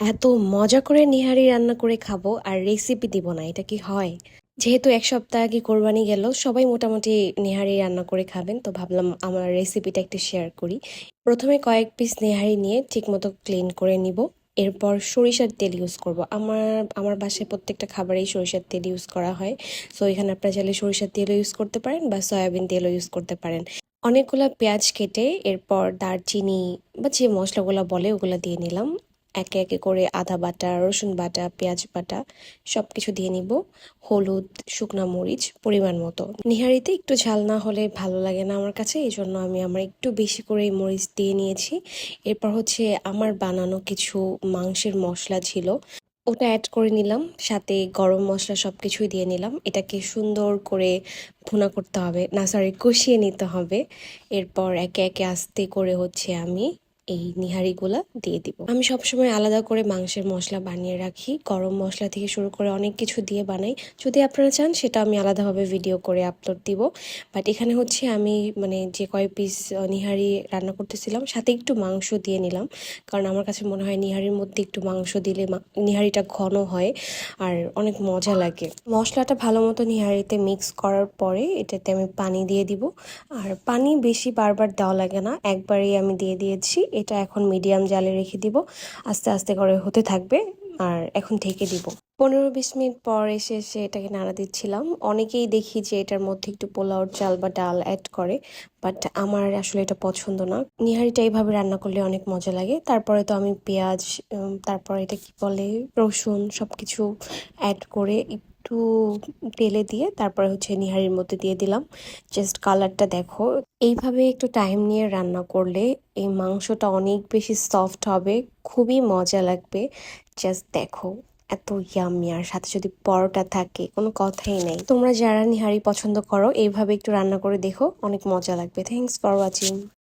এত মজা করে নিহারি রান্না করে খাব আর রেসিপি দিব না, এটা কি হয়? যেহেতু এক সপ্তাহ আগে কোরবানি গেল, সবাই মোটামুটি নেহারি রান্না করে খাবেন, তো ভাবলাম আমার রেসিপিটা একটু শেয়ার করি। প্রথমে কয়েক পিস নেহারি নিয়ে ঠিকমতো ক্লিন করে নিব, এরপর সরিষার তেল ইউজ করব। আমার আমার বাসায় প্রত্যেকটা খাবারেই সরিষার তেল ইউজ করা হয় সো এখানে আপনারা চাইলে সরিষার তেলও ইউজ করতে পারেন বা সয়াবিন তেলও ইউজ করতে পারেন। অনেকগুলো পেঁয়াজ কেটে এরপর দারচিনি বা যে মশলাগুলো বলে ওগুলো দিয়ে নিলাম। একে একে করে আদা বাটা, রসুন বাটা, পেঁয়াজ বাটা সব কিছু দিয়ে নিব। হলুদ, শুকনো মরিচ পরিমাণ মতো। নিহারিতে একটু ঝাল না হলে ভালো লাগে না আমার কাছে এই জন্য আমি আমার একটু বেশি করে মরিচ দিয়ে নিয়েছি। এরপর হচ্ছে আমার বানানো কিছু মাংসের মশলা ছিল, ওটা অ্যাড করে নিলাম। সাথে গরম মশলা সব কিছুই দিয়ে নিলাম। এটাকে সুন্দর করে ভুনা করতে হবে। না সরি কষিয়ে নিতে হবে। এরপর একে একে আস্তে করে হচ্ছে আমি এই নিহারিগুলা দিয়ে দিব। আমি সবসময় আলাদা করে মাংসের মশলা বানিয়ে রাখি। গরম মশলা থেকে শুরু করে অনেক কিছু দিয়ে বানাই। যদি আপনারা চান, সেটা আমি আলাদাভাবে ভিডিও করে আপলোড দিব। বাট এখানে হচ্ছে আমি মানে যে কয় পিস নিহারি রান্না করতেছিলাম, সাথে একটু মাংস দিয়ে নিলাম। কারণ আমার কাছে মনে হয় নিহারির মধ্যে একটু মাংস দিলে নিহারিটা ঘন হয় আর অনেক মজা লাগে। মশলাটা ভালো মতো নিহারিতে মিক্স করার পরে এটাতে আমি পানি দিয়ে দিব। আর পানি বেশি বারবার দেওয়া লাগে না। একবারই আমি দিয়ে দিয়েছি। এটা এখন মিডিয়াম জালে রেখে দিব। আস্তে আস্তে করে হতে থাকবে আর এখন ঢেকে দিব। পনেরো বিশ মিনিট পর এসে এসে এটাকে নাড়া দিচ্ছিলাম। অনেকেই দেখি যে এটার মধ্যে একটু পোলাওর চাল বা ডাল অ্যাড করে বাট আমার আসলে এটা পছন্দ না। নিহারিটা এইভাবে রান্না করলে অনেক মজা লাগে। তারপরে তো আমি পেঁয়াজ তারপরে এটা কি বলে, রসুন সব কিছু অ্যাড করে একটু তেলে দিয়ে তারপরে হচ্ছে নিহারির মধ্যে দিয়ে দিলাম। জাস্ট কালারটা দেখো। এইভাবে একটু টাইম নিয়ে রান্না করলে এই মাংসটা অনেক বেশি সফট হবে, খুবই মজা লাগবে। জাস্ট দেখো, এত ইয়ামি আর সাথে যদি পরোটা থাকে, কোনো কথাই নেই। তোমরা যারা নিহারি পছন্দ করো, এইভাবে একটু রান্না করে দেখো, অনেক মজা লাগবে। Thanks for watching